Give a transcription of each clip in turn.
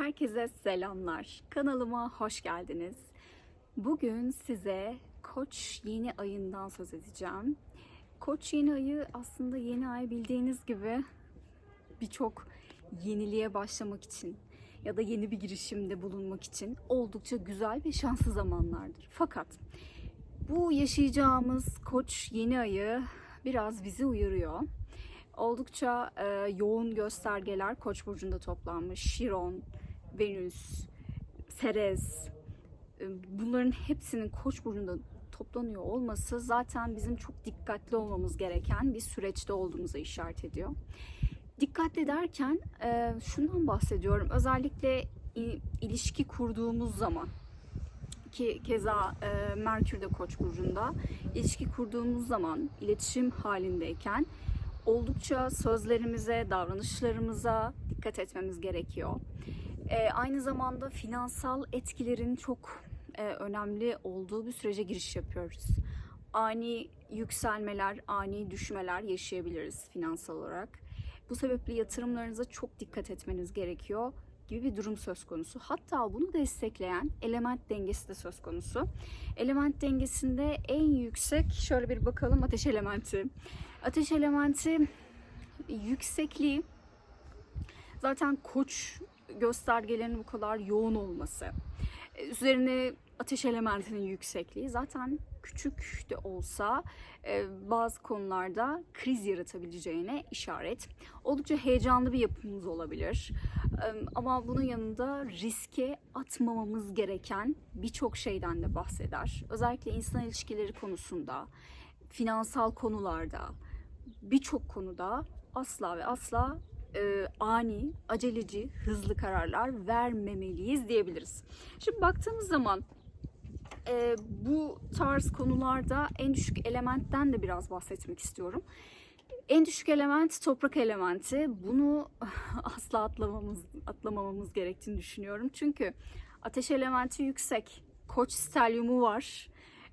Herkese selamlar. Kanalıma hoş geldiniz. Bugün size Koç yeni ayından söz edeceğim. Koç yeni ayı aslında yeni ay bildiğiniz gibi birçok yeniliğe başlamak için ya da yeni bir girişimde bulunmak için oldukça güzel ve şanslı zamanlardır. Fakat bu yaşayacağımız Koç yeni ayı biraz bizi uyarıyor. Oldukça e, yoğun göstergeler Koç burcunda toplanmış. Şiron, Venüs, Serez e, bunların hepsinin Koç burcunda toplanıyor olması zaten bizim çok dikkatli olmamız gereken bir süreçte olduğumuza işaret ediyor. Dikkatli derken e, şundan bahsediyorum. Özellikle ilişki kurduğumuz zaman ki keza e, Merkür de Koç burcunda ilişki kurduğumuz zaman iletişim halindeyken oldukça sözlerimize, davranışlarımıza dikkat etmemiz gerekiyor. E, aynı zamanda finansal etkilerin çok e, önemli olduğu bir sürece giriş yapıyoruz. Ani yükselmeler, ani düşmeler yaşayabiliriz finansal olarak. Bu sebeple yatırımlarınıza çok dikkat etmeniz gerekiyor gibi bir durum söz konusu. Hatta bunu destekleyen element dengesi de söz konusu. Element dengesinde en yüksek şöyle bir bakalım ateş elementi. Ateş elementi yüksekliği zaten koç göstergelerinin bu kadar yoğun olması. e, Üzerine ateş elementinin yüksekliği zaten küçük de olsa e, bazı konularda kriz yaratabileceğine işaret. Oldukça heyecanlı bir yapımız olabilir. E, Ama bunun yanında riske atmamamız gereken birçok şeyden de bahseder. Özellikle insan ilişkileri konusunda, finansal konularda, birçok konuda asla ve asla e, ani, aceleci, hızlı kararlar vermemeliyiz diyebiliriz. Şimdi baktığımız zaman e, bu tarz konularda en düşük elementten de biraz bahsetmek istiyorum. En düşük element toprak elementi. Bunu asla atlamamız atlamamamız gerektiğini düşünüyorum. Çünkü ateş elementi yüksek. Koç stelyumu var.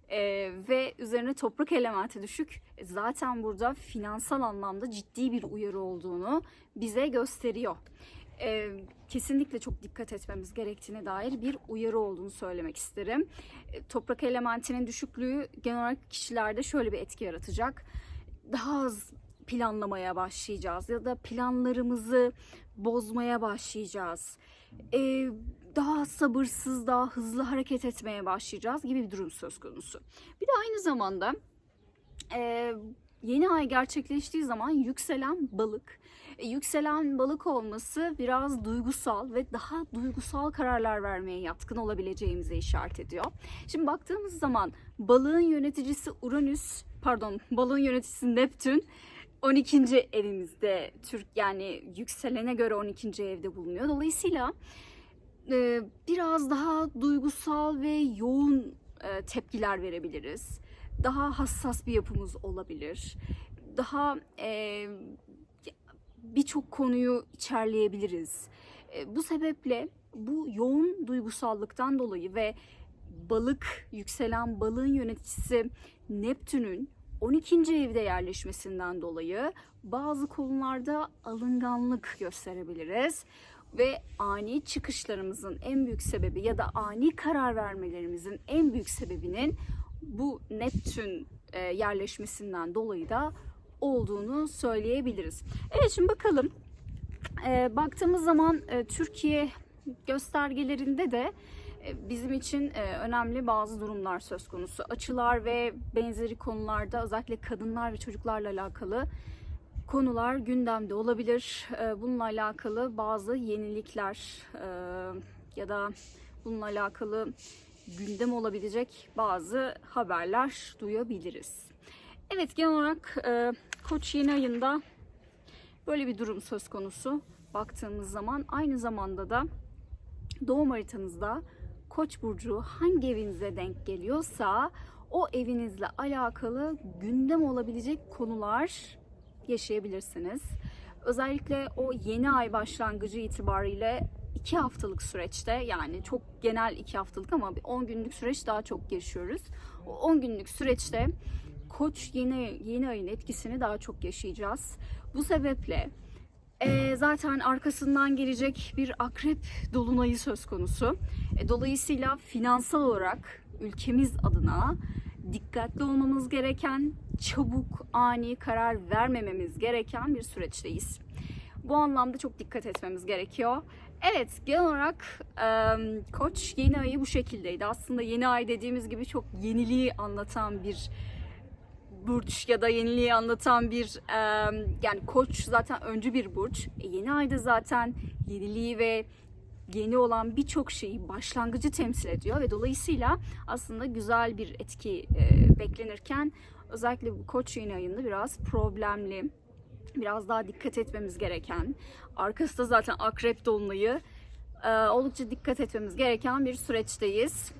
Ee, ve üzerine toprak elementi düşük. Zaten burada finansal anlamda ciddi bir uyarı olduğunu bize gösteriyor. Ee, kesinlikle çok dikkat etmemiz gerektiğine dair bir uyarı olduğunu söylemek isterim. E, Toprak elementinin düşüklüğü genel olarak kişilerde şöyle bir etki yaratacak. Daha az planlamaya başlayacağız ya da planlarımızı bozmaya başlayacağız. Ee, daha sabırsız, daha hızlı hareket etmeye başlayacağız gibi bir durum söz konusu. Bir de aynı zamanda e, yeni ay gerçekleştiği zaman yükselen balık. E, yükselen balık olması biraz duygusal ve daha duygusal kararlar vermeye yatkın olabileceğimize işaret ediyor. Şimdi baktığımız zaman balığın yöneticisi Uranüs, pardon balığın yöneticisi Neptün 12. evimizde Türk yani yükselene göre 12. evde bulunuyor. Dolayısıyla biraz daha duygusal ve yoğun tepkiler verebiliriz. Daha hassas bir yapımız olabilir. Daha e, birçok konuyu içerleyebiliriz. E, bu sebeple bu yoğun duygusallıktan dolayı ve balık, yükselen balığın yöneticisi Neptün'ün 12. evde yerleşmesinden dolayı bazı konularda alınganlık gösterebiliriz ve ani çıkışlarımızın en büyük sebebi ya da ani karar vermelerimizin en büyük sebebinin bu Neptün e, yerleşmesinden dolayı da olduğunu söyleyebiliriz. Evet şimdi bakalım. E, baktığımız zaman e, Türkiye göstergelerinde de e, bizim için e, önemli bazı durumlar söz konusu. Açılar ve benzeri konularda özellikle kadınlar ve çocuklarla alakalı konular gündemde olabilir. E, Bununla alakalı bazı yenilikler e, ya da bununla alakalı gündem olabilecek bazı haberler duyabiliriz. Evet genel olarak e, Koç yeni ayında böyle bir durum söz konusu baktığımız zaman aynı zamanda da doğum haritanızda Koç burcu hangi evinize denk geliyorsa o evinizle alakalı gündem olabilecek konular yaşayabilirsiniz. Özellikle o yeni ay başlangıcı itibariyle iki haftalık süreçte yani çok genel iki haftalık ama bir 10 günlük süreç daha çok yaşıyoruz. O 10 günlük süreçte Koç yeni yeni ayın etkisini daha çok yaşayacağız. Bu sebeple Ee, zaten arkasından gelecek bir akrep dolunayı söz konusu. E, dolayısıyla finansal olarak ülkemiz adına dikkatli olmamız gereken, çabuk, ani karar vermememiz gereken bir süreçteyiz. Bu anlamda çok dikkat etmemiz gerekiyor. Evet, genel olarak e, Koç yeni ayı bu şekildeydi. Aslında yeni ay dediğimiz gibi çok yeniliği anlatan bir burç ya da yeniliği anlatan bir e, yani Koç zaten öncü bir burç. E, yeni ayda zaten yeniliği ve yeni olan birçok şeyi başlangıcı temsil ediyor ve dolayısıyla aslında güzel bir etki e, beklenirken özellikle bu Koç yeni ayında biraz problemli biraz daha dikkat etmemiz gereken, arkası da zaten akrep dolunayı, e, oldukça dikkat etmemiz gereken bir süreçteyiz.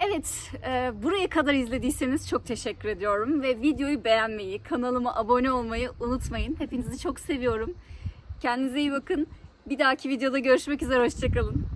Evet, e, buraya kadar izlediyseniz çok teşekkür ediyorum ve videoyu beğenmeyi, kanalıma abone olmayı unutmayın. Hepinizi çok seviyorum. Kendinize iyi bakın. Bir dahaki videoda görüşmek üzere, hoşçakalın.